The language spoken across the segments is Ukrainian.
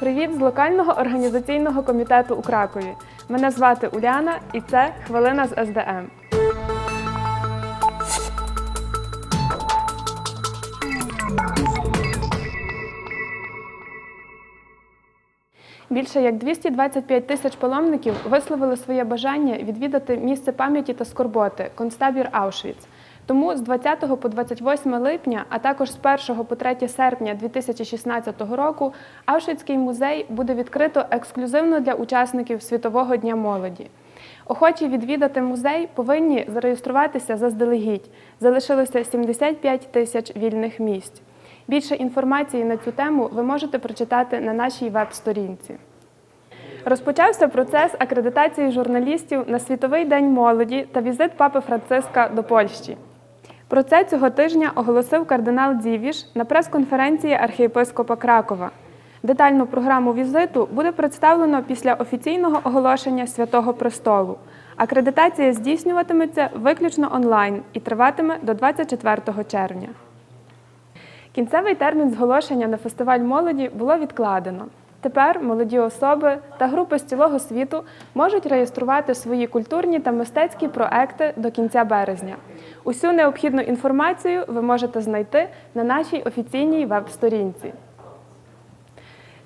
Привіт з локального організаційного комітету у Кракові. Мене звати Уляна і це хвилина з СДМ. Більше як 225 тисяч паломників висловили своє бажання відвідати місце пам'яті та скорботи концтабір Аушвіц. Тому з 20 по 28 липня, а також з 1 по 3 серпня 2016 року Аушвіцький музей буде відкрито ексклюзивно для учасників Світового дня молоді. Охочі відвідати музей повинні зареєструватися заздалегідь. Залишилося 75 тисяч вільних місць. Більше інформації на цю тему ви можете прочитати на нашій веб-сторінці. Розпочався процес акредитації журналістів на Світовий день молоді та візит папи Франциска до Польщі. Про це цього тижня оголосив кардинал Дівіш на прес-конференції архієпископа Кракова. Детальну програму візиту буде представлено після офіційного оголошення Святого Престолу. Акредитація здійснюватиметься виключно онлайн і триватиме до 24 червня. Кінцевий термін зголошення на фестиваль молоді було відкладено. Тепер молоді особи та групи з цілого світу можуть реєструвати свої культурні та мистецькі проекти до кінця березня. Усю необхідну інформацію ви можете знайти на нашій офіційній веб-сторінці.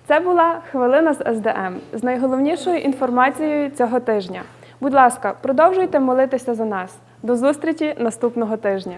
Це була хвилина з СДМ з найголовнішою інформацією цього тижня. Будь ласка, продовжуйте молитися за нас. До зустрічі наступного тижня.